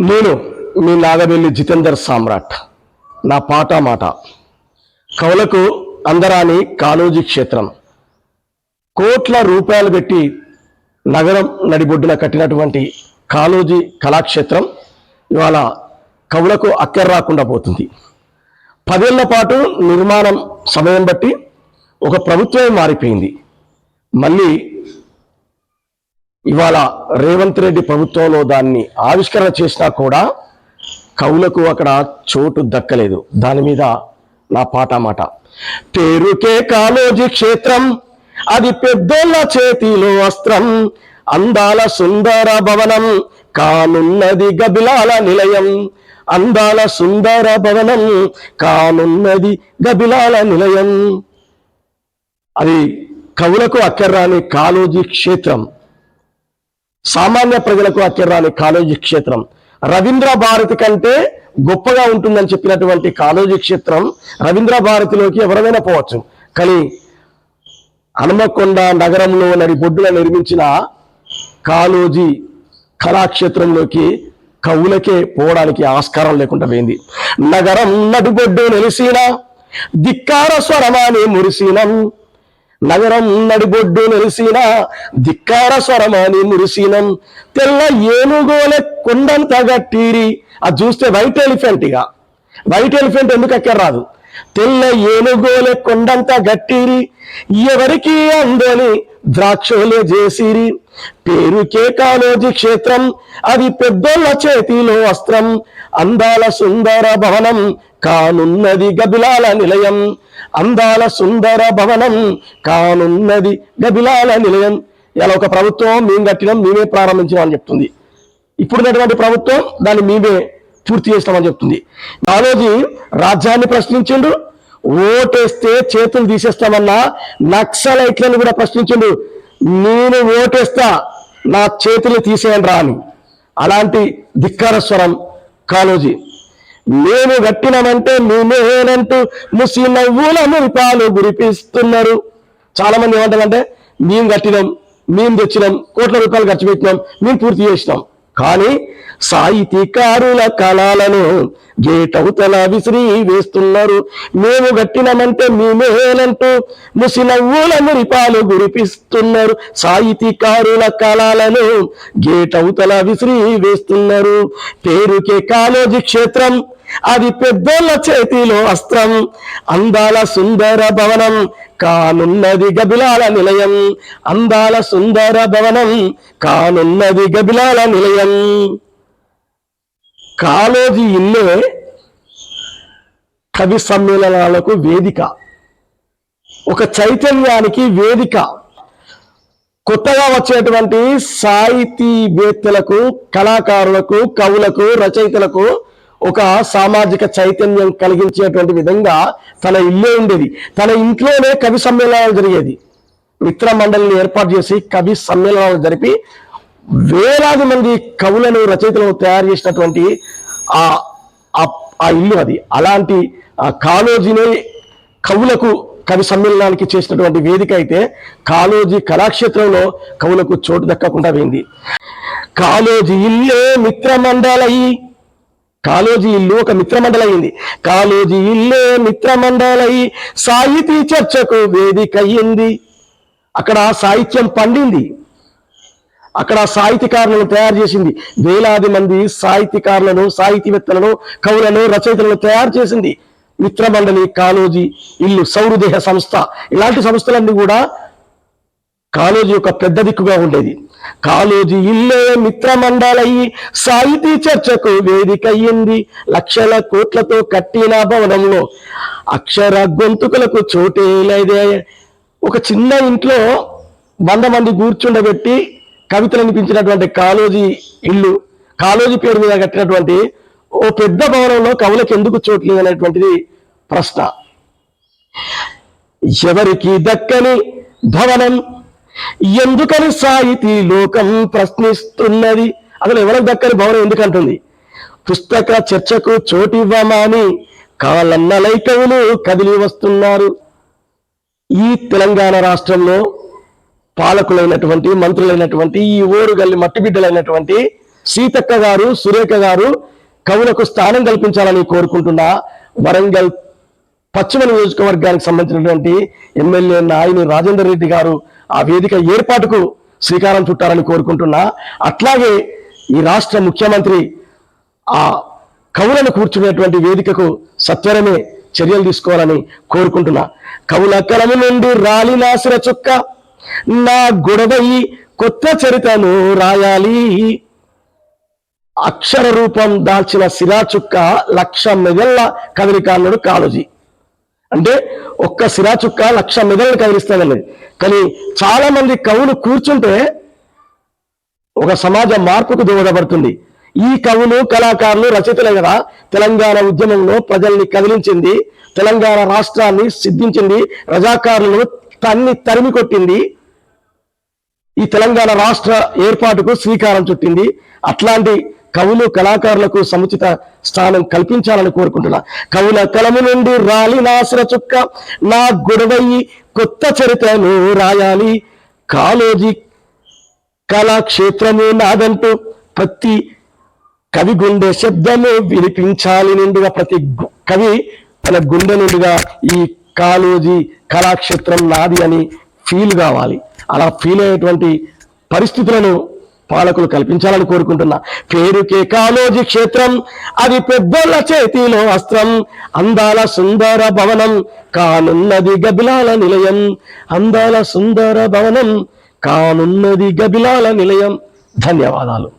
నేను మీ నాగవెల్లి జితేందర్ సామ్రాట్. నా పాట మాట. కవులకు అందరాని కాళోజీ క్షేత్రం. కోట్ల రూపాయలు పెట్టి నగరం నడిబొడ్డున కట్టినటువంటి కాళోజీ కళాక్షేత్రం ఇవాళ కవులకు అక్కర రాకుండా పోతుంది. పదేళ్ళ పాటు నిర్మాణం సమయం బట్టి ఒక ప్రభుత్వమే మారిపోయింది. మళ్ళీ ఇవాళ రేవంత్ రెడ్డి ప్రభుత్వంలో దాన్ని ఆవిష్కరణ చేసినా కూడా కవులకు అక్కడ చోటు దక్కలేదు. దాని మీద నా పాట మాట పేరుకే కాలోజీ క్షేత్రం అది పెద్దోళ్ళ చేతిలో వస్త్రం అందాల సుందర భవనం కానున్నది గబిలాల నిలయం. అందాల సుందర భవనం కానున్నది గబిలాల నిలయం. అది కవులకు అక్కర్రాని కాలోజీ క్షేత్రం. సామాన్య ప్రజలకు అక్కర్రాని కాళోజీ క్షేత్రం. రవీంద్ర భారతి కంటే గొప్పగా ఉంటుందని చెప్పినటువంటి కాళోజీ క్షేత్రం రవీంద్ర భారతిలోకి ఎవరైనా పోవచ్చు. కానీ హనుమకొండ నగరంలో నడి బొడ్డున నిర్మించిన కాళోజీ కళాక్షేత్రంలోకి కవులకే పోవడానికి ఆస్కారం లేకుండా పోయింది. నగరం నడిబొడ్డు నెలిసిన ధిక్కార స్వరమాని మురిసినం. నగరం నడిబొడ్డు నెలిసిన ధిక్కార స్వరమాని మురిసినం. తెల్ల ఏనుగోలే కొండంత గట్టిరి. అది చూస్తే వైట్ ఎలిఫెంట్ ఇక. వైట్ ఎలిఫెంట్ ఎందుకు ఎక్కడ రాదు తెల్ల ఏనుగోలే కొండంత గట్టిరి. ఎవరికి అందని ద్రాక్షోలే చేసిరి. పేరుకే కాలోజీ క్షేత్రం అది పెద్దోళ్ళ చేతిలో వస్త్రం అందాల సుందర భవనం కానున్నది గబిలాల నిలయం అందాల సుందర భవనం. కానున్నది గబిలాల నిలయం. ఇలా ఒక ప్రభుత్వం మేము కట్టినాం మేమే ప్రారంభించినాం అని చెప్తుంది. ఇప్పుడున్నటువంటి ప్రభుత్వం దాన్ని మేమే పూర్తి చేస్తామని చెప్తుంది. కాలోజీ రాజ్యాన్ని ప్రశ్నించిండు ఓటేస్తే చేతులు తీసేస్తామన్నా నక్సలైట్లను కూడా ప్రశ్నించిండు నేను ఓటేస్తా నా చేతులు తీసేయండి రా అని. అలాంటి ధిక్కార స్వరం కాలోజీ. మేము గట్టినమంటే మేమేనంటూ ముసి నవ్వుల మురిపాలు గురిపిస్తున్నారు. చాలా మంది ఏమంటారంటే మేము కట్టినాం మేము తెచ్చినాం కోట్ల రూపాయలు ఖర్చు పెట్టినాం మేము పూర్తి చేసినాం. కానీ సాహితీకారుల కళాలను గేటవుతల విసిరి వేస్తున్నారు. మేము గట్టినమంటే మేమేనంటూ ముసి నవ్వుల మురిపాలు గురిపిస్తున్నారు. సాహితీకారుల కళాలను గేటవుతల విసిరి వేస్తున్నారు. పేరుకే కాలేజీ క్షేత్రం అది పెద్దోళ్ళ చేతిలో అస్త్రం. అందాల సుందర భవనం కానున్నది గబిలాల నిలయం. అందాల సుందర భవనం కానున్నది గబిలాల నిలయం. కాలేజీ ఇల్లే కవి సమ్మేళనాలకు వేదిక. ఒక చైతన్యానికి వేదిక. కొత్తగా వచ్చేటువంటి సాహితీవేత్తలకు కళాకారులకు కవులకు రచయితలకు ఒక సామాజిక చైతన్యం కలిగించేటువంటి విధంగా తన ఇల్లే ఉండేది. తన ఇంట్లోనే కవి సమ్మేళనాలు జరిగేది. మిత్ర మండలిని ఏర్పాటు చేసి కవి సమ్మేళనాలు జరిపి వేలాది మంది కవులను రచయితలను తయారు చేసినటువంటి ఆ ఆ- ఇల్లు అది. అలాంటి ఆ కాళోజీని కవులకు కవి సమ్మేళనానికి చేసినటువంటి వేదిక అయితే కాళోజీ కళాక్షేత్రంలో కవులకు చోటు దక్కకుండా పోయింది. కాళోజీ ఇల్లే మిత్రమండలయి కాలోజీ ఇల్లు ఒక మిత్రమండలయ్యింది కాలోజీ ఇల్లే మిత్రమండలై సాహితీ చర్చకు వేదిక అయ్యింది అక్కడ సాహిత్యం పండింది. అక్కడ సాహిత్యకారులను తయారు చేసింది. వేలాది మంది సాహిత్యకారులను సాహితీవేత్తలను కవులను రచయితలను తయారు చేసింది. మిత్రమండలి కాళోజీ ఇల్లు సౌరదేహ సంస్థ. ఇలాంటి సంస్థలన్నీ కూడా కాలేజీ ఒక పెద్ద దిక్కుగా ఉండేది. కాలేజీ ఇల్లే మిత్రమండలై సాహితీ చర్చకు వేదిక అయ్యింది లక్షల కోట్లతో కట్టిన భవనంలో అక్షర గొంతుకులకు చోటే లేదే. ఒక చిన్న ఇంట్లో వంద మంది కూర్చుండబెట్టి కవితలు అనిపించినటువంటి కాలోజీ ఇల్లు కాలోజీ పేరు మీద కట్టినటువంటి ఓ పెద్ద భవనంలో కవులకు ఎందుకు చోటు అనేటువంటిది ప్రశ్న. ఎవరికి దక్కని భవనం ఎందుకని సాహితీ లోకం ప్రశ్నిస్తున్నది? అసలు ఎవరికి దక్కని భవనం ఎందుకంటుంది? పుస్తక చర్చకు చోటివ్వమని కాలన్న లైకవులు కదిలి వస్తున్నారు. ఈ తెలంగాణ రాష్ట్రంలో పాలకులైనటువంటి మంత్రులైనటువంటి ఈ ఓరుగల్లి మట్టి బిడ్డలైనటువంటి సీతక్క గారు సురేఖ గారు కవులకు స్థానం కల్పించాలని కోరుకుంటున్నా. వరంగల్ పశ్చిమ నియోజకవర్గానికి సంబంధించినటువంటి ఎమ్మెల్యే నాయని రాజేందర్ రెడ్డి గారు ఆ వేదిక ఏర్పాటుకు శ్రీకారం చుట్టారని కోరుకుంటున్నా. అట్లాగే ఈ రాష్ట్ర ముఖ్యమంత్రి ఆ కవులను కూర్చునేటువంటి వేదికకు సత్వరమే చర్యలు తీసుకోవాలని కోరుకుంటున్నా. కవుల కలము నుండి రాలి నాసిర చుక్క నా గొడవయి కొత్త చరితను రాయాలి. అక్షర రూపం దాల్చిన సిరా చుక్క లక్ష మెదళ్ళ కదలికాన్నడు కాలోజీ. అంటే ఒక్క సిరా చుక్క లక్ష మెదళ్ళని కదిలిస్తానన్నది కానీ చాలా మంది కవులు కూర్చుంటే ఒక సమాజ మార్పుకు దోహదపడుతుంది ఈ కవులు కళాకారులు రచయితలే కదా తెలంగాణ ఉద్యమంలో ప్రజల్ని కదిలించింది తెలంగాణ రాష్ట్రాన్ని సిద్ధించింది రజాకారులను తన్ని తరిమి కొట్టింది ఈ తెలంగాణ రాష్ట్ర ఏర్పాటుకు శ్రీకారం చుట్టింది. అట్లాంటి కవులు కళాకారులకు సముచిత స్థానం కల్పించాలని కోరుకుంటున్నా. కవుల కలము నుండి రాలి నాసిన చుక్క నా గొడవయ్యి కొత్త చరిత్రను రాయాలి. కాలేజీ కళాక్షేత్రము నాదంటూ ప్రతి కవి గుండె శబ్దము వినిపించాలి నిండుగా ప్రతి కవి తన గుండె నుండిగా ఈ కాలేజీ కళాక్షేత్రం నాది అని ఫీల్ కావాలి. అలా ఫీల్ అయ్యేటువంటి పరిస్థితులను పాలకులు కల్పించాలని కోరుకుంటున్నా. పేరుకే కాలోజీ క్షేత్రం అది పెద్దల చేతిలో అస్త్రం. అందాల సుందర భవనం కానున్నది గబిలాల నిలయం. అందాల సుందర భవనం కానున్నది గబిలాల నిలయం. ధన్యవాదాలు.